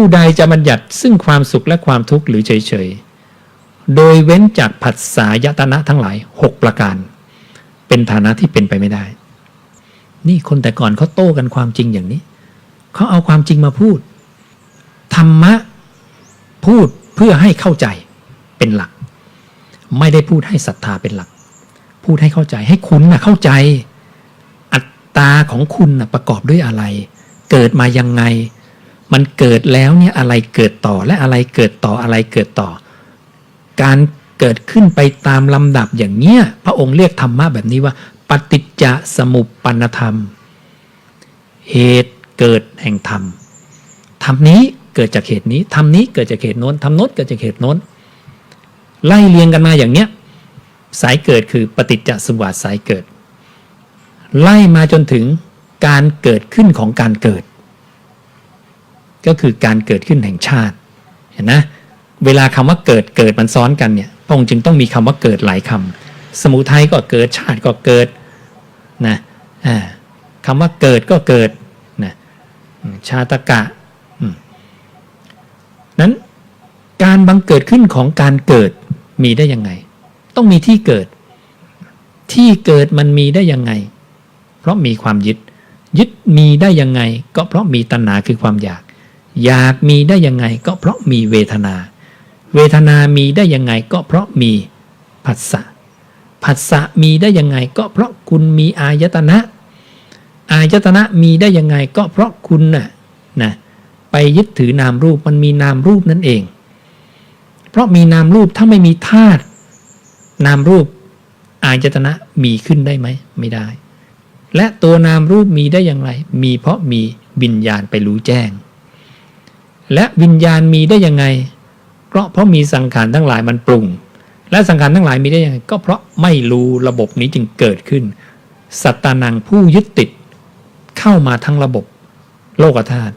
ผู้ใดจะบัญญัติซึ่งความสุขและความทุกข์หรือเฉยๆ โดยเว้นจากผัสสายตนะทั้งหลาย 6 ประการ เป็นฐานะที่เป็นไปไม่ได้ นี่คนแต่ก่อนเขาโต้กันความจริงอย่างนี้ เขาเอาความจริงมาพูด ธรรมะพูดเพื่อให้เข้าใจเป็นหลัก ไม่ได้พูดให้ศรัทธาเป็นหลัก พูดให้เข้าใจให้คุณนะเข้าใจ อัตตาของคุณนะประกอบด้วยอะไร เกิดมายังไง มันเกิดแล้วเนี่ยอะไรเกิดต่อและอะไรเกิดต่ออะไรเกิดต่อ การเกิดขึ้นไปตามลำดับอย่างเนี้ยพระองค์เรียกธรรมะแบบนี้ว่า ปฏิจจสมุปปนธรรม เหตุเกิดแห่งธรรมธรรมนี้เกิดจากเหตุนี้ธรรมนี้เกิดจากเหตุโน้นธรรมโน้นเกิดจากเหตุโน้นไล่เรียงกันมาอย่างเนี้ยสายเกิดคือปฏิจจสมุปบาทสายเกิด ไล่มาจนถึงการเกิดขึ้นของการเกิด ก็คือการเกิดขึ้นแห่งชาติ เห็นนะเวลาคำว่าเกิดเกิดมันซ้อนกันเนี่ยพระองค์จึงต้องมีคำว่าเกิดหลายคำสมุทัยก็เกิดชาติก็เกิดนะคำว่าเกิดก็เกิดนะชาตกะนั้นการบังเกิดขึ้นของการเกิดมีได้ยังไง ต้องมีที่เกิด ที่เกิดมันมีได้ยังไง เพราะมีความยึด ยึดมีได้ยังไง ก็เพราะมีตัณหาคือความอยาก อยากมีได้ยังไงก็เพราะมีเวทนา เวทนามีได้ยังไงก็เพราะมีผัสสะผัสสะมีได้ยังไงก็เพราะคุณมีอายตนะ อายตนะมีได้ยังไงก็เพราะคุณน่ะนะไปยึดถือนามรูปมันมีนามรูปนั่นเอง เพราะมีนามรูปถ้าไม่มีธาตุนามรูปอายตนะมีขึ้นได้ไหมไม่ได้ และตัวนามรูปมีได้อย่างไร มีเพราะมีวิญญาณไปรู้แจ้ง และวิญญาณมีได้ยังไง เพราะเพราะมีสังขารทั้งหลายมันปรุง และสังขารทั้งหลายมีได้ยังไง ก็เพราะไม่รู้ระบบนี้จึงเกิดขึ้น สัตตานังผู้ยึดติด เข้ามาทั้งระบบ โลกธาตุ